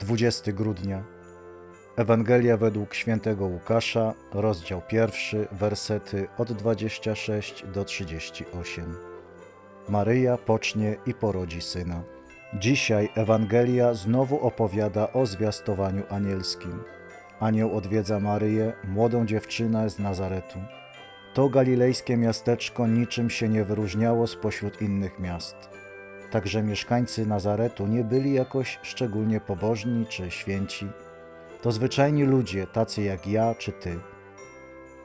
20 grudnia. Ewangelia według świętego Łukasza, rozdział pierwszy, wersety od 26 do 38. Maryja pocznie i porodzi syna. Dzisiaj Ewangelia znowu opowiada o zwiastowaniu anielskim. Anioł odwiedza Maryję, młodą dziewczynę z Nazaretu. To galilejskie miasteczko niczym się nie wyróżniało spośród innych miast. Także mieszkańcy Nazaretu nie byli jakoś szczególnie pobożni czy święci. To zwyczajni ludzie, tacy jak ja czy ty.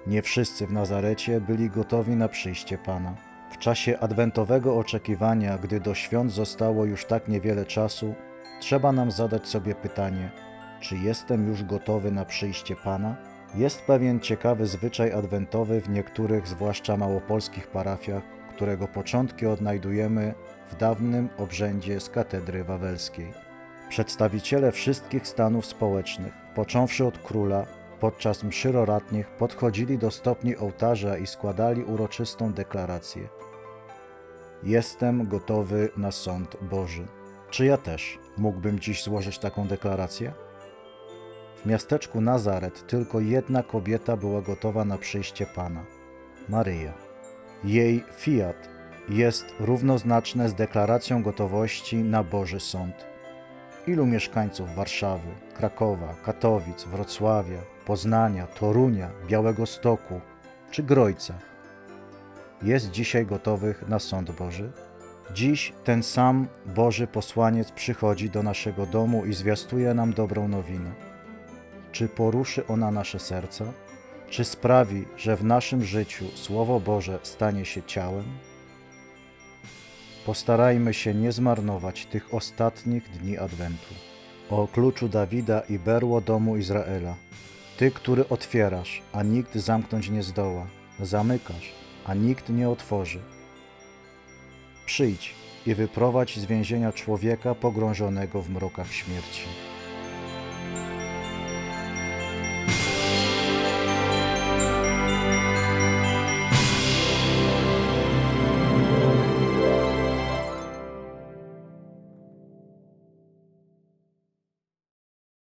Nie wszyscy w Nazarecie byli gotowi na przyjście Pana. W czasie adwentowego oczekiwania, gdy do świąt zostało już tak niewiele czasu, trzeba nam zadać sobie pytanie: czy jestem już gotowy na przyjście Pana? Jest pewien ciekawy zwyczaj adwentowy w niektórych, zwłaszcza małopolskich parafiach, którego początki odnajdujemy w dawnym obrzędzie z katedry wawelskiej. Przedstawiciele wszystkich stanów społecznych, począwszy od króla, podczas mszy podchodzili do stopni ołtarza i składali uroczystą deklarację. Jestem gotowy na sąd Boży. Czy ja też mógłbym dziś złożyć taką deklarację? W miasteczku Nazaret tylko jedna kobieta była gotowa na przyjście Pana Maryja. Jej fiat jest równoznaczne z deklaracją gotowości na Boży Sąd. Ilu mieszkańców Warszawy, Krakowa, Katowic, Wrocławia, Poznania, Torunia, Białego Stoku czy Grojca jest dzisiaj gotowych na sąd Boży? Dziś ten sam Boży posłaniec przychodzi do naszego domu i zwiastuje nam dobrą nowinę. Czy poruszy ona nasze serca? Czy sprawi, że w naszym życiu Słowo Boże stanie się ciałem? Postarajmy się nie zmarnować tych ostatnich dni Adwentu. O kluczu Dawida i berło domu Izraela. Ty, który otwierasz, a nikt zamknąć nie zdoła, zamykasz, a nikt nie otworzy. Przyjdź i wyprowadź z więzienia człowieka pogrążonego w mrokach śmierci.